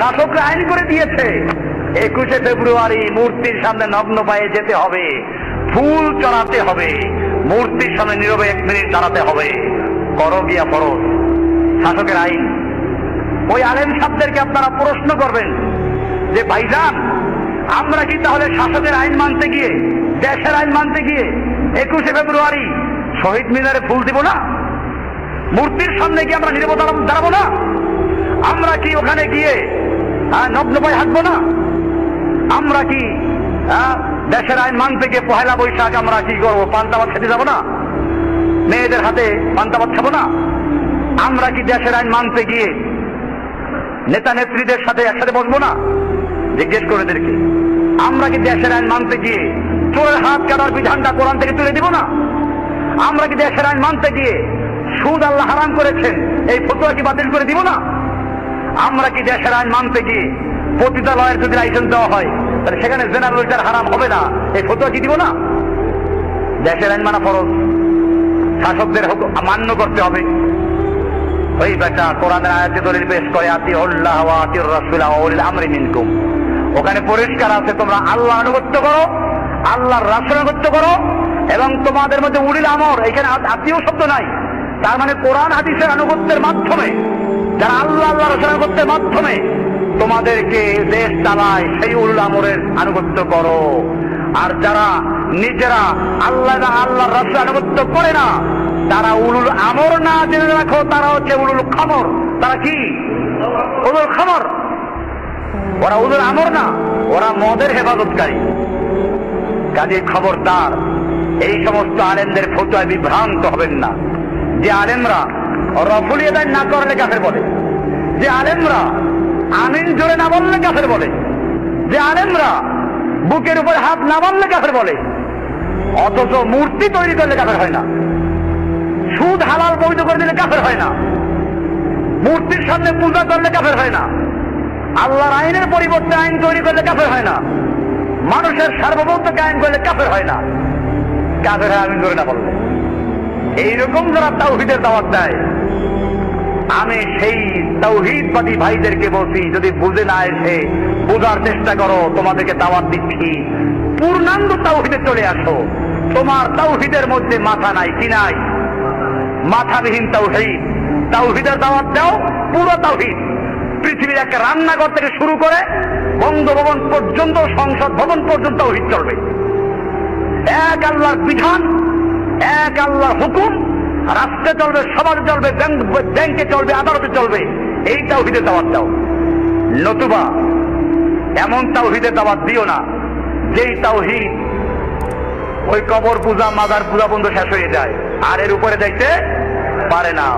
শাসকরা আইন করে দিয়েছে। একুশে ফেব্রুয়ারি মূর্তির সামনে নগ্ন পায়ে যেতে হবে। ফুল চড়াতে হবে। মূর্তির সামনে নীরবে এক মিনিট দাঁড়াতে হবে। করো গিয়া ফরজ শাসকের আইন। ওই আলেম সাহেবদেরকে আপনারা প্রশ্ন করবেন যে, ভাইজান, আমরা কি তাহলে শাসকের আইন মানতে গিয়ে, দেশের আইন মানতে গিয়ে একুশে ফেব্রুয়ারি শহীদ মিনারে ফুল দিব না? মূর্তির সামনে কি আমরা নিরব দাঁড়াবো না? আমরা কি ওখানে গিয়ে আহ, নগ্ন পায়ে হাঁটবো না? আমরা কি আহ, দেশের আইন মানতে গিয়ে পহেলা বৈশাখ আমরা কি করব? পান্তাবাদ খেতে যাব না? মেয়েদের হাতে পান্তাবাদ খাব না? আমরা কি দেশের আইন মানতে গিয়ে নেতা নেত্রীদের সাথে একসাথে বসবো না? জিজ্ঞেস করে এদেরকে আমরা কি দেশের আইন মানতে গিয়ে চোরের হাত কাটার বিধানটা কোরআন থেকে তুলে দিব না? আমরা কি দেশের আইন মানতে গিয়ে সুদ আল্লাহ হারাম করেছেন এই ফতুয়া কি বাতিল করে দিব না? আমরা কি দেশের আইন মানতে গিয়ে পতিতালয়ের যদি লাইসেন্স দেওয়া হয়, তাহলে সেখানে জেনারেল হারাম হবে না। এই ফতুয়া কি দিব না? দেশের আইন মানা ফরজ। শাসকদের মান্য করতে হবে। ওই বেটা কোরআনের আয়াতে দলিল পেশ করে আতি উল্লাহ ওয়া আতির রাসূলা ওয়া উলিল আমরি মিনকুম। ওখানে পরিষ্কার আছে, তোমরা আল্লাহ আনুগত্য করো, আল্লাহর রাসূল আনুগত্য করো, এবং তোমাদের মধ্যে উলিল আমর, এখানে আত- আত্মীয় শব্দ নাই। তার মানে কোরআন হাদিসের আনুগত্যের মাধ্যমে, যারা আল্লাহ আল্লাহ রাসূল আনুগত্যের মাধ্যমে তোমাদেরকে দেশ চালায়, সেই উল আমরের আনুগত্য করো। আর যারা নিজেরা আল্লাহ আল্লাহ রাসূল আনুগত্য করে না, তারা উলুল আমর না জেনে রাখো, তারা হচ্ছে উলুল খমর। তারা কি? উলুল খমর। ওরা উলুল আমর না, ওরা মদের হেফাজতকারী। কাজে খবরদার, এই সমস্ত আলেমদের ফটোয় বিভ্রান্ত হবেন না। যে আলেমরা রফুলি আদায় না করলে কাফের বলে। যে আলেমরা আমিন জোরে না বললে কাফের বলে। যে আলেমরা বুকের উপর হাত না মারলে কাফের বলে। অথচ মূর্তি তৈরি করলে কাফের হয় না। সুদ হালাল বৈধ করে দিলে কাফের হয় না। মূর্তির সামনে পূজা করলে কাফের হয় না। আল্লাহর আইনের পরিবর্তে আইন তৈরি করলে কাফের হয় না। মানুষের সার্বভৌমত্বকে আইন করলে কাফের হয় না। কাফের হয় আমি ধরে না বললে। এইরকম যারা তাওহিদের দাওয়াত দেয়, আমি সেই তৌহিদবাদী ভাইদেরকে বলছি, যদি বুঝে না এসে বোঝার চেষ্টা করো, তোমাদেরকে দাওয়াত দিচ্ছি। পূর্ণাঙ্গ তাওহিদে চলে আসো। তোমার তাওহিদের মধ্যে মাথা নাই, কি নাই? মাথাবিহীন তাওহিদ। তাওহিদের দাওয়াত দাও, পুরো তাওহিদ। পৃথিবীর একটা রান্নাঘর থেকে শুরু করে বঙ্গভবন পর্যন্ত, সংসদ ভবন পর্যন্ত তাওহিদ চলবে। এক আল্লাহর বিধান এক আল্লাহর হুকুম, রাষ্ট্রে চলবে, সমাজে চলবে, ব্যাংকে চলবে, আদালতে চলবে, এই তাওহিদের দাওয়াত দাও। নতুবা, এমন তাওহিদের দাওয়াত দিও না, যেই তাওহিদ ওই কবর পূজা, মাদার পূজা বন্ধ শেষ হয়ে যায়, আর এর উপরে যাইতে পারে না।